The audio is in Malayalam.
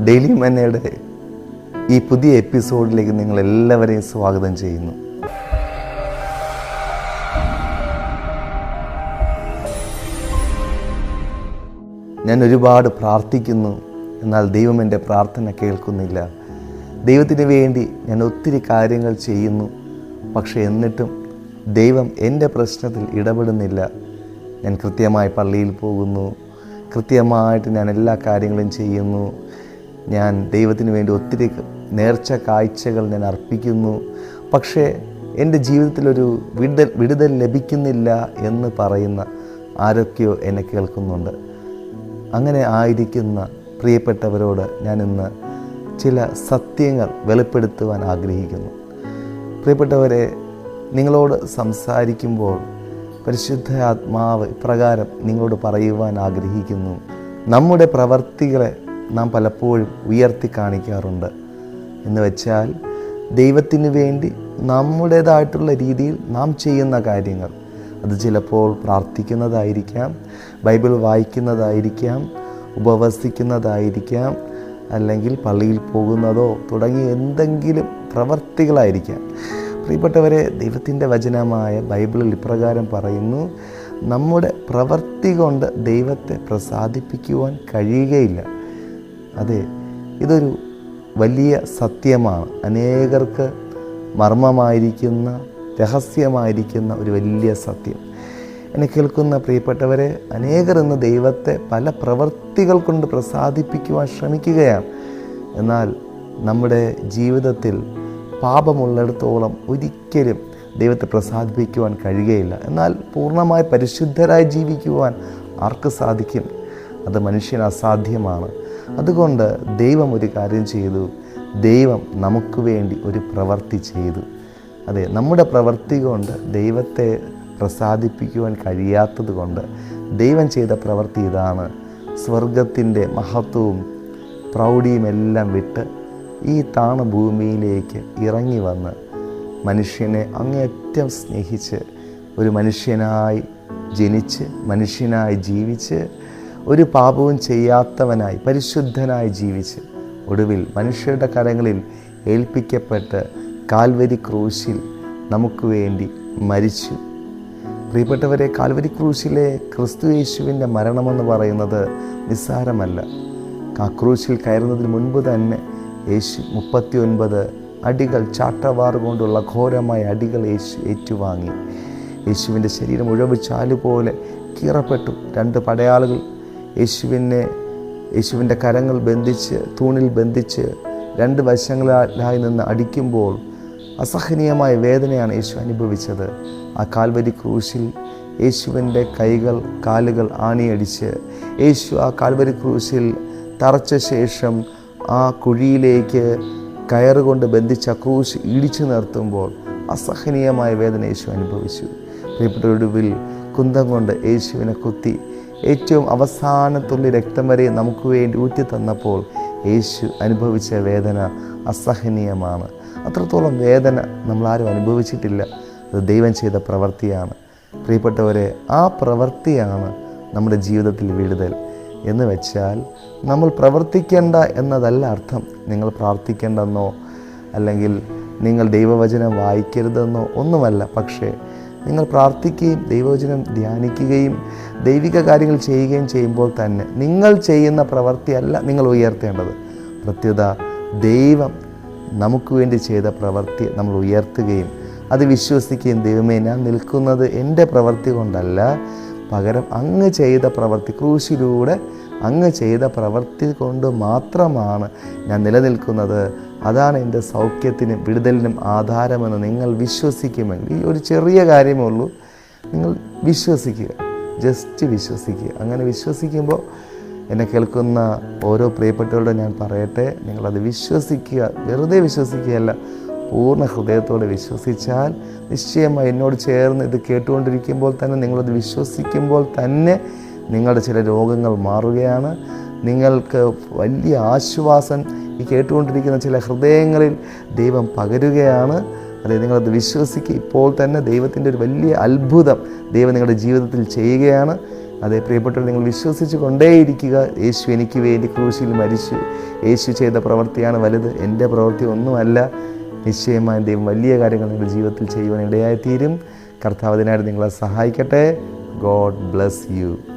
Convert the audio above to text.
ഡെയിലി മന്നയുടെ ഈ പുതിയ എപ്പിസോഡിലേക്ക് നിങ്ങൾ എല്ലാവരെയും സ്വാഗതം ചെയ്യുന്നു. ഞാൻ ഒരുപാട് പ്രാർത്ഥിക്കുന്നു എന്നാൽ ദൈവം എന്റെ പ്രാർത്ഥന കേൾക്കുന്നില്ല. ദൈവത്തിന് വേണ്ടി ഞാൻ ഒത്തിരി കാര്യങ്ങൾ ചെയ്യുന്നു പക്ഷെ എന്നിട്ടും ദൈവം എന്റെ പ്രശ്നത്തിൽ ഇടപെടുന്നില്ല. ഞാൻ കൃത്യമായി പള്ളിയിൽ പോകുന്നു കൃത്യമായിട്ട് ഞാൻ എല്ലാ കാര്യങ്ങളും ചെയ്യുന്നു. ഞാൻ ദൈവത്തിന് വേണ്ടി ഒത്തിരി നേർച്ച കാഴ്ചകൾ ഞാൻ അർപ്പിക്കുന്നു. പക്ഷേ എന്റെ ജീവിതത്തിലൊരു വിടുതൽ വിടുതൽ ലഭിക്കുന്നില്ല എന്ന് പറയുന്ന ആരൊക്കെയോ എന്നെ കേൾക്കുന്നുണ്ട്. അങ്ങനെ ആയിരിക്കുന്ന പ്രിയപ്പെട്ടവരോട് ഞാൻ ഇന്ന് ചില സത്യങ്ങൾ വെളിപ്പെടുത്തുവാൻ ആഗ്രഹിക്കുന്നു. പ്രിയപ്പെട്ടവരെ നിങ്ങളോട് സംസാരിക്കുമ്പോൾ പരിശുദ്ധ ആത്മാവ് ഇപ്രകാരം നിങ്ങളോട് പറയുവാൻ ആഗ്രഹിക്കുന്നു. നമ്മുടെ പ്രവർത്തികളെ നാം പലപ്പോഴും ഉയർത്തി കാണിക്കാറുണ്ട്. എന്ന് വെച്ചാൽ ദൈവത്തിന് വേണ്ടി നമ്മുടേതായിട്ടുള്ള രീതിയിൽ നാം ചെയ്യുന്ന കാര്യങ്ങൾ. അത് ചിലപ്പോൾ പ്രാർത്ഥിക്കുന്നതായിരിക്കാം ബൈബിൾ വായിക്കുന്നതായിരിക്കാം ഉപവസിക്കുന്നതായിരിക്കാം അല്ലെങ്കിൽ പള്ളിയിൽ പോകുന്നതോ തുടങ്ങി എന്തെങ്കിലും പ്രവർത്തികളായിരിക്കാം. പ്രിയപ്പെട്ടവരെ ദൈവത്തിന്റെ വചനമായ ബൈബിളിൽ ഇപ്രകാരം പറയുന്നു നമ്മുടെ പ്രവൃത്തി കൊണ്ട് ദൈവത്തെ പ്രസാദിപ്പിക്കുവാൻ കഴിയുകയില്ല. അതെ ഇതൊരു വലിയ സത്യമാണ്. അനേകർക്ക് മർമ്മമായിരിക്കുന്ന രഹസ്യമായിരിക്കുന്ന ഒരു വലിയ സത്യം. എന്നെ കേൾക്കുന്ന പ്രിയപ്പെട്ടവരെ അനേകർ ഇന്ന് ദൈവത്തെ പല പ്രവൃത്തികൾ കൊണ്ട് പ്രസാദിപ്പിക്കുവാൻ ശ്രമിക്കുകയാണ്. എന്നാൽ നമ്മുടെ ജീവിതത്തിൽ പാപമുള്ളിടത്തോളം ഒരിക്കലും ദൈവത്തെ പ്രസാദിപ്പിക്കുവാൻ കഴിയുകയില്ല. എന്നാൽ പൂർണമായി പരിശുദ്ധരായി ജീവിക്കുവാൻ ആർക്ക് സാധിക്കും? അത് മനുഷ്യന് അസാധ്യമാണ്. അതുകൊണ്ട് ദൈവം ഒരു കാര്യം ചെയ്തു. ദൈവം നമുക്ക് വേണ്ടി ഒരു പ്രവൃത്തി ചെയ്തു. അതെ നമ്മുടെ പ്രവൃത്തി കൊണ്ട് ദൈവത്തെ പ്രസാദിപ്പിക്കുവാൻ കഴിയാത്തത് കൊണ്ട് ദൈവം ചെയ്ത പ്രവൃത്തി ഇതാണ്. സ്വർഗത്തിന്റെ മഹത്വവും പ്രൗഢിയും എല്ലാം വിട്ട് ഈ താണ ഭൂമിയിലേക്ക് ഇറങ്ങി വന്ന് മനുഷ്യനെ അങ്ങേയറ്റം സ്നേഹിച്ച് ഒരു മനുഷ്യനായി ജനിച്ച് മനുഷ്യനായി ജീവിച്ച് ഒരു പാപവും ചെയ്യാത്തവനായി പരിശുദ്ധനായി ജീവിച്ച് ഒടുവിൽ മനുഷ്യരുടെ കരങ്ങളിൽ ഏൽപ്പിക്കപ്പെട്ട് കാൽവരി ക്രൂശിൽ നമുക്ക് വേണ്ടി മരിച്ചു. പ്രിയപ്പെട്ടവരെ കാൽവരി ക്രൂശിലെ ക്രിസ്തു യേശുവിന്റെ മരണമെന്ന് പറയുന്നത് നിസ്സാരമല്ല. ക്രൂശിൽ കയറുന്നതിന് മുൻപ് തന്നെ യേശു മുപ്പത്തി ഒൻപത് അടികൾ ചാട്ടവാർ കൊണ്ടുള്ള ഘോരമായ അടികൾ യേശു ഏറ്റുവാങ്ങി. യേശുവിന്റെ ശരീരം ഉഴവ് ചാലുപോലെ കീറപ്പെട്ടു. രണ്ട് പടയാളുകൾ യേശുവിനെ യേശുവിന്റെ കരങ്ങൾ ബന്ധിച്ച് തൂണിൽ ബന്ധിച്ച് രണ്ട് വശങ്ങളിലായി നിന്ന് അടിക്കുമ്പോൾ അസഹനീയമായ വേദനയാണ് യേശു അനുഭവിച്ചത്. ആ കാൽവരി ക്രൂശിൽ യേശുവിന്റെ കൈകൾ കാലുകൾ ആണിയടിച്ച് യേശു ആ കാൽവരി ക്രൂശിൽ തറച്ച ശേഷം ആ കുഴിയിലേക്ക് കയറുകൊണ്ട് ബന്ധിച്ച ക്രൂശ് ഇടിച്ചു നിർത്തുമ്പോൾ അസഹനീയമായ വേദന യേശു അനുഭവിച്ചു. പ്രിയപ്പെട്ട ഒടുവിൽ കുന്തം കൊണ്ട് യേശുവിനെ കുത്തി ഏറ്റവും അവസാനത്തുള്ളി രക്തം വരെ നമുക്ക് വേണ്ടി ഊറ്റി തന്നപ്പോൾ യേശു അനുഭവിച്ച വേദന അസഹനീയമാണ്. അത്രത്തോളം വേദന നമ്മളാരും അനുഭവിച്ചിട്ടില്ല. അത് ദൈവം ചെയ്ത പ്രവൃത്തിയാണ്. പ്രിയപ്പെട്ടവരെ ആ പ്രവൃത്തിയാണ് നമ്മുടെ ജീവിതത്തിൽ വിടുതൽ എന്ന് വെച്ചാൽ നമ്മൾ പ്രവർത്തിക്കേണ്ട എന്നതല്ല അർത്ഥം. നിങ്ങൾ പ്രാർത്ഥിക്കേണ്ടെന്നോ അല്ലെങ്കിൽ നിങ്ങൾ ദൈവവചനം വായിക്കരുതെന്നോ ഒന്നുമല്ല. പക്ഷേ നിങ്ങൾ പ്രാർത്ഥിക്കുകയും ദൈവവചനം ധ്യാനിക്കുകയും ദൈവിക കാര്യങ്ങൾ ചെയ്യുകയും ചെയ്യുമ്പോൾ തന്നെ നിങ്ങൾ ചെയ്യുന്ന പ്രവൃത്തിയല്ല നിങ്ങൾ ഉയർത്തേണ്ടത്. പ്രത്യുത ദൈവം നമുക്ക് വേണ്ടി ചെയ്ത പ്രവൃത്തി നമ്മൾ ഉയർത്തുകയും അത് വിശ്വസിക്കുകയും ദൈവമേ ഞാൻ നിൽക്കുന്നത് എന്റെ പ്രവൃത്തി കൊണ്ടല്ല. പകരം അങ്ങ് ചെയ്ത പ്രവൃത്തി ക്രൂശിലൂടെ അങ്ങ് ചെയ്ത പ്രവൃത്തി കൊണ്ട് മാത്രമാണ് ഞാൻ നിലനിൽക്കുന്നത്. അതാണ് എന്റെ സൗഖ്യത്തിനും വിടുതലിനും ആധാരമെന്ന് നിങ്ങൾ വിശ്വസിക്കുമെങ്കിൽ ഈ ഒരു ചെറിയ കാര്യമേ ഉള്ളൂ. നിങ്ങൾ വിശ്വസിക്കുക ജസ്റ്റ് വിശ്വസിക്കുക. അങ്ങനെ വിശ്വസിക്കുമ്പോൾ എന്നെ കേൾക്കുന്ന ഓരോ പ്രിയപ്പെട്ടവരോട് ഞാൻ പറയട്ടെ നിങ്ങളത് വിശ്വസിക്കുക വെറുതെ വിശ്വസിക്കുകയല്ല. പൂർണ ഹൃദയത്തോടെ വിശ്വസിച്ചാൽ നിശ്ചയമായി എന്നോട് ചേർന്ന് ഇത് കേട്ടുകൊണ്ടിരിക്കുമ്പോൾ തന്നെ നിങ്ങളത് വിശ്വസിക്കുമ്പോൾ തന്നെ നിങ്ങളുടെ ചില രോഗങ്ങൾ മാറുകയാണ്. നിങ്ങൾക്ക് വലിയ ആശ്വാസം ഈ കേട്ടുകൊണ്ടിരിക്കുന്ന ചില ഹൃദയങ്ങളിൽ ദൈവം പകരുകയാണ്. അതെ നിങ്ങളത് വിശ്വസിക്കുക ഇപ്പോൾ തന്നെ ദൈവത്തിന്റെ ഒരു വലിയ അത്ഭുതം ദൈവം നിങ്ങളുടെ ജീവിതത്തിൽ ചെയ്യുകയാണ്. അതേ പ്രിയപ്പെട്ടവർ നിങ്ങൾ വിശ്വസിച്ച് കൊണ്ടേയിരിക്കുക. യേശു എനിക്ക് വേണ്ടി ക്രൂശിൽ മരിച്ചു. യേശു ചെയ്ത പ്രവൃത്തിയാണ് വലുത്. എന്റെ പ്രവൃത്തി ഒന്നുമല്ല. നിശ്ചയമായും ദൈവം വലിയ കാര്യങ്ങൾ നിങ്ങളുടെ ജീവിതത്തിൽ ചെയ്യുവാൻ ഇടയായിത്തീരും. കർത്താവ് അതിനായിട്ട് നിങ്ങളെ സഹായിക്കട്ടെ. God bless you.